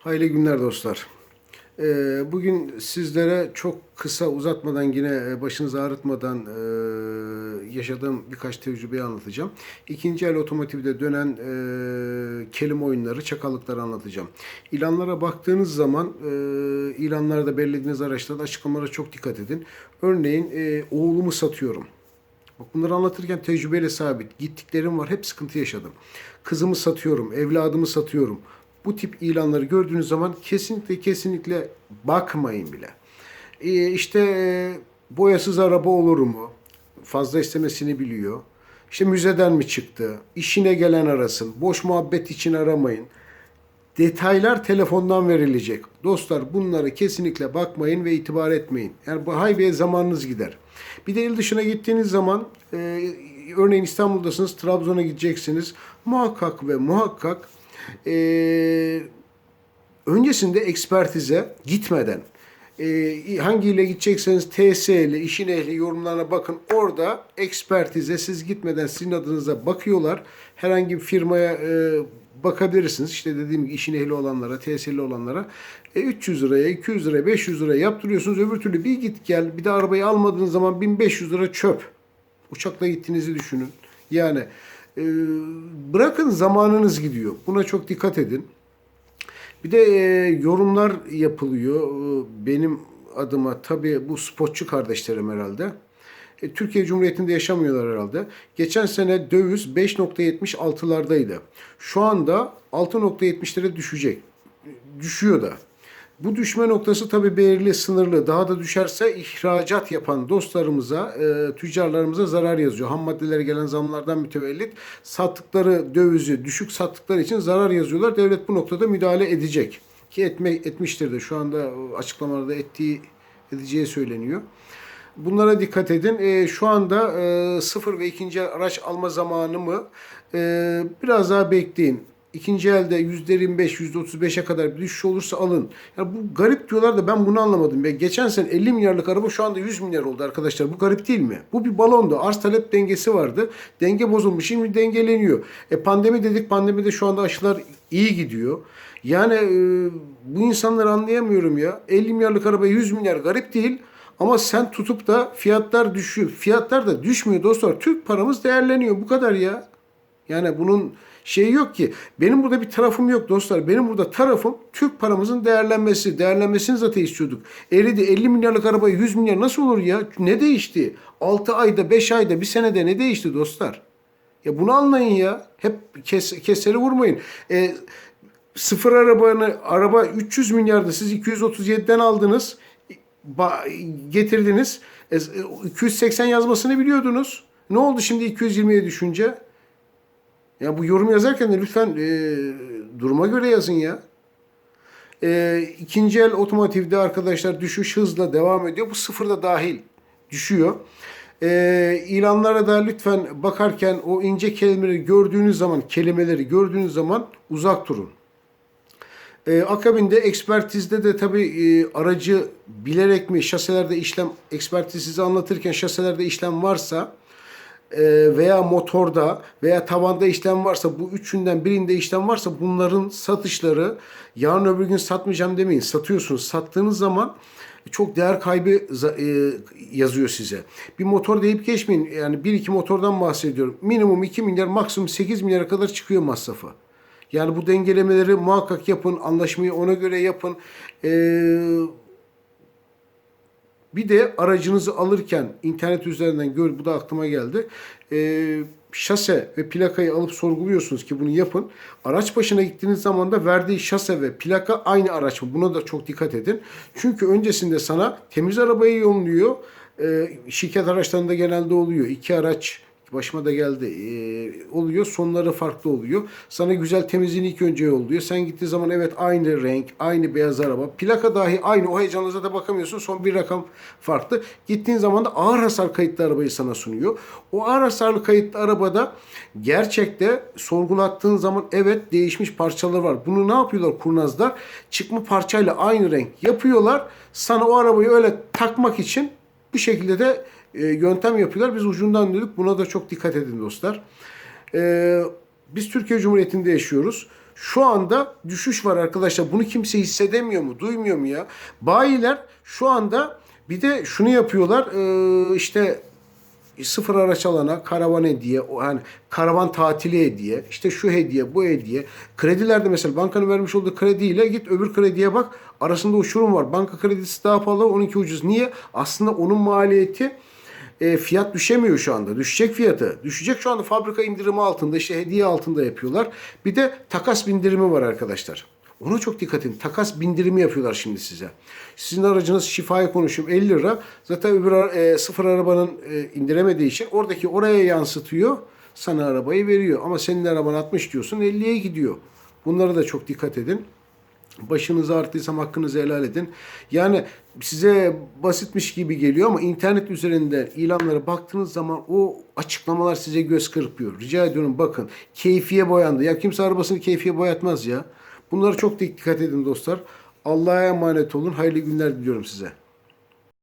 Hayırlı günler dostlar. Ee, Bugün sizlere çok kısa uzatmadan yine e, başınızı ağrıtmadan e, yaşadığım birkaç tecrübeyi anlatacağım. İkinci el otomotivde dönen e, kelime oyunları, çakallıkları anlatacağım. İlanlara baktığınız zaman ilanlarda belirlediğiniz araçlarda açıklamalara çok dikkat edin. Örneğin oğlumu satıyorum. Bak bunları anlatırken tecrübeyle sabit. Gittiklerim var. Hep sıkıntı yaşadım. Kızımı satıyorum. Evladımı satıyorum. Bu tip ilanları gördüğünüz zaman kesinlikle kesinlikle bakmayın bile. Ee, işte e, boyasız araba olur mu? Fazla istemesini biliyor. İşte müzeden mi çıktı? İşine gelen arasın. Boş muhabbet için aramayın. Detaylar telefondan verilecek. Dostlar bunları kesinlikle bakmayın ve itibar etmeyin. Yani bu haybiye zamanınız gider. Bir de il dışına gittiğiniz zaman e, örneğin İstanbul'dasınız, Trabzon'a gideceksiniz. Muhakkak ve muhakkak e, öncesinde ekspertize gitmeden e, hangiyle gidecekseniz TSE'li, işin ehli yorumlarına bakın. Orada ekspertize siz gitmeden sizin adınıza bakıyorlar. Herhangi bir firmaya e, bakabilirsiniz. İşte dediğim gibi işin ehli olanlara, TSE'li olanlara e, 300 liraya, 200 liraya, 500 liraya yaptırıyorsunuz. Öbür türlü bir git gel bir de arabayı almadığınız zaman 1500 lira çöp. Uçakla gittiğinizi düşünün. Yani e, bırakın zamanınız gidiyor. Buna çok dikkat edin. Bir de e, yorumlar yapılıyor e, benim adıma. Tabii bu spotçu kardeşlerim herhalde. E, Türkiye Cumhuriyeti'nde yaşamıyorlar herhalde. Geçen sene döviz 5.76'lardaydı. Şu anda 6.70'lere düşecek. Düşüyor da. Bu düşme noktası tabii belirli, sınırlı. Daha da düşerse ihracat yapan dostlarımıza, e, tüccarlarımıza zarar yazıyor. Ham maddelere gelen zamlardan mütevellit sattıkları dövizi düşük sattıkları için zarar yazıyorlar. Devlet bu noktada müdahale edecek. Ki etme, etmiştir de şu anda açıklamalarda ettiği edeceği söyleniyor. Bunlara dikkat edin. E, şu anda e, sıfır ve ikinci araç alma zamanı mı? E, biraz daha bekleyin. İkinci elde %25, %35'e kadar bir düşüş olursa alın. Ya bu garip diyorlar da ben bunu anlamadım. Ya geçen sene 50 milyarlık araba şu anda 100 milyar oldu arkadaşlar. Bu garip değil mi? Bu bir balondu. Arz talep dengesi vardı. Denge bozulmuş. Şimdi dengeleniyor. E pandemi dedik. Pandemide şu anda aşılar iyi gidiyor. Yani e, bu insanları anlayamıyorum ya. 50 milyarlık araba 100 milyar garip değil. Ama sen tutup da fiyatlar düşüyor. Fiyatlar da düşmüyor dostlar. Türk paramız değerleniyor. Bu kadar ya. Yani bunun şeyi yok ki. Benim burada bir tarafım yok dostlar. Benim burada tarafım Türk paramızın değerlenmesi. Değerlenmesini zaten istiyorduk. 50, 50 milyarlık araba 100 milyar nasıl olur ya? Ne değişti? 6 ayda, 5 ayda, bir senede ne değişti dostlar? Ya bunu anlayın ya. Hep kes, keseri vurmayın. E, sıfır arabanı, araba 300 milyardı. Siz 237'den aldınız. Getirdiniz. E, 280 yazmasını biliyordunuz. Ne oldu şimdi 220'ye düşünce? Ya bu yorum yazarken de lütfen e, duruma göre yazın ya. E, ikinci el otomotivde arkadaşlar düşüş hızla devam ediyor. Bu sıfırda dahil düşüyor. E, ilanlara da lütfen bakarken o ince kelimeleri gördüğünüz zaman, kelimeleri gördüğünüz zaman uzak durun. E, akabinde ekspertizde de tabii e, aracı bilerek mi şaselerde işlem, ekspertiz size anlatırken şaselerde işlem varsa veya motorda veya tavanda işlem varsa bu üçünden birinde işlem varsa bunların satışları yarın öbür gün satmayacağım demeyin. Satıyorsunuz. Sattığınız zaman çok değer kaybı e, yazıyor size. Bir motor deyip geçmeyin. Yani bir iki motordan bahsediyorum. Minimum 2 milyar maksimum 8 milyara kadar çıkıyor masrafı. Yani bu dengelemeleri muhakkak yapın. Anlaşmayı ona göre yapın. Eee bir de aracınızı alırken internet üzerinden gör, bu da aklıma geldi. Ee, şase ve plakayı alıp sorguluyorsunuz ki bunu yapın. Araç başına gittiğiniz zaman da verdiği şase ve plaka aynı araç mı? Buna da çok dikkat edin. Çünkü öncesinde sana temiz arabayı yolluyor. Ee, şirket araçlarında genelde oluyor. İki araç başıma da geldi. Ee, oluyor. Sonları farklı oluyor. Sana güzel temizliğini ilk önce yolluyor. Sen gittiği zaman evet aynı renk, aynı beyaz araba. Plaka dahi aynı. O heyecanla zaten bakamıyorsun. Son bir rakam farklı. Gittiğin zaman da ağır hasar kayıtlı arabayı sana sunuyor. O ağır hasarlı kayıtlı arabada gerçekte sorgulattığın zaman evet değişmiş parçalar var. Bunu ne yapıyorlar kurnazlar? Çıkma parçayla aynı renk yapıyorlar. Sana o arabayı öyle takmak için bu şekilde de e, yöntem yapıyorlar. Biz ucundan dedik. Buna da çok dikkat edin dostlar. E, biz Türkiye Cumhuriyeti'nde yaşıyoruz. şu anda düşüş var arkadaşlar. Bunu kimse hissedemiyor mu? Duymuyor mu ya? Bayiler şu anda bir de şunu yapıyorlar. Ee, işte sıfır araç alana karavan hediye, o hani karavan tatili hediye, işte şu hediye, bu hediye. Kredilerde mesela bankanın vermiş olduğu krediyle git öbür krediye bak. Arasında uçurum var. Banka kredisi daha pahalı, onunki ucuz. Niye? Aslında onun maliyeti e, fiyat düşemiyor şu anda. Düşecek fiyatı. Düşecek şu anda fabrika indirimi altında, işte hediye altında yapıyorlar. Bir de takas bindirimi var arkadaşlar. Ona çok dikkat edin. Takas bindirimi yapıyorlar şimdi size. Sizin aracınız şifaya konuşuyorum 50 lira. Zaten öbür e, sıfır arabanın e, indiremediği için oradaki oraya yansıtıyor. Sana arabayı veriyor. Ama senin araban 60 diyorsun 50'ye gidiyor. Bunlara da çok dikkat edin. Başınız arttıysam hakkınızı helal edin. Yani size basitmiş gibi geliyor ama internet üzerinde ilanlara baktığınız zaman o açıklamalar size göz kırpıyor. Rica ediyorum bakın. Keyfiye boyandı. Ya kimse arabasını keyfiye boyatmaz ya. Bunlara çok dikkat edin dostlar. Allah'a emanet olun. Hayırlı günler diliyorum size.